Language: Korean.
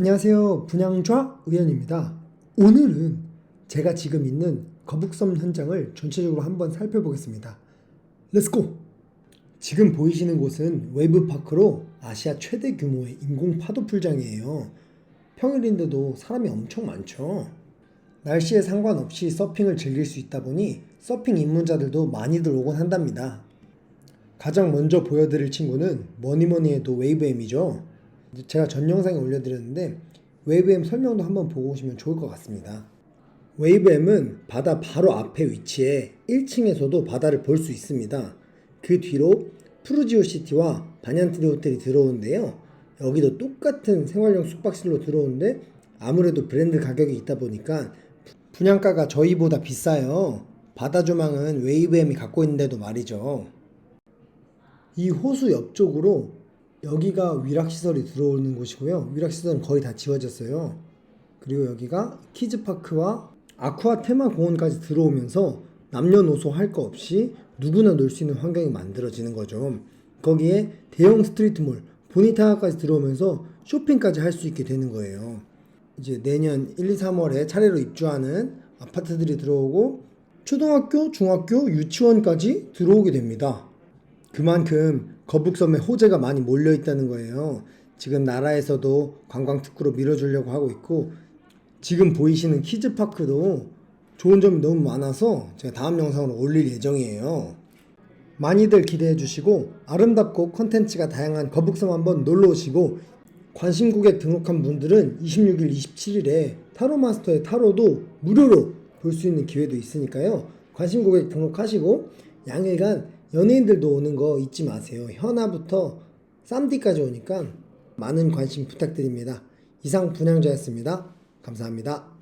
안녕하세요. 분양좌 의원입니다. 오늘은 제가 지금 있는 거북섬 현장을 전체적으로 한번 살펴보겠습니다. 렛츠고! 지금 보이시는 곳은 웨이브파크로 아시아 최대 규모의 인공 파도 풀장이에요. 평일인데도 사람이 엄청 많죠. 날씨에 상관없이 서핑을 즐길 수 있다 보니 서핑 입문자들도 많이들 오곤 한답니다. 가장 먼저 보여드릴 친구는 뭐니뭐니 해도 웨이브엠이죠. 제가 전 영상에 올려드렸는데 웨이브엠 설명도 한번 보고 오시면 좋을 것 같습니다. 웨이브엠은 바다 바로 앞에 위치해 1층에서도 바다를 볼 수 있습니다. 그 뒤로 푸르지오 시티와 바냔트리 호텔이 들어오는데요. 여기도 똑같은 생활용 숙박실로 들어오는데 아무래도 브랜드 가격이 있다 보니까 분양가가 저희보다 비싸요. 바다 조망은 웨이브엠이 갖고 있는데도 말이죠. 이 호수 옆쪽으로 여기가 위락시설이 들어오는 곳이고요. 위락시설은 거의 다 지워졌어요. 그리고 여기가 키즈파크와 아쿠아 테마 공원까지 들어오면서 남녀노소 할 거 없이 누구나 놀 수 있는 환경이 만들어지는 거죠. 거기에 대형 스트리트몰, 보니타까지 들어오면서 쇼핑까지 할 수 있게 되는 거예요. 이제 내년 1, 2, 3월에 차례로 입주하는 아파트들이 들어오고 초등학교, 중학교, 유치원까지 들어오게 됩니다. 그만큼 거북섬에 호재가 많이 몰려 있다는 거예요. 지금 나라에서도 관광 특구로 밀어주려고 하고 있고 지금 보이시는 키즈파크도 좋은 점이 너무 많아서 제가 다음 영상으로 올릴 예정이에요. 많이들 기대해 주시고 아름답고 컨텐츠가 다양한 거북섬 한번 놀러 오시고 관심 고객 등록한 분들은 26일, 27일에 타로 마스터의 타로도 무료로 볼 수 있는 기회도 있으니까요. 관심 고객 등록하시고 양일간 연예인들도 오는 거 잊지 마세요. 현아부터 쌈디까지 오니까 많은 관심 부탁드립니다. 이상 분양자였습니다. 감사합니다.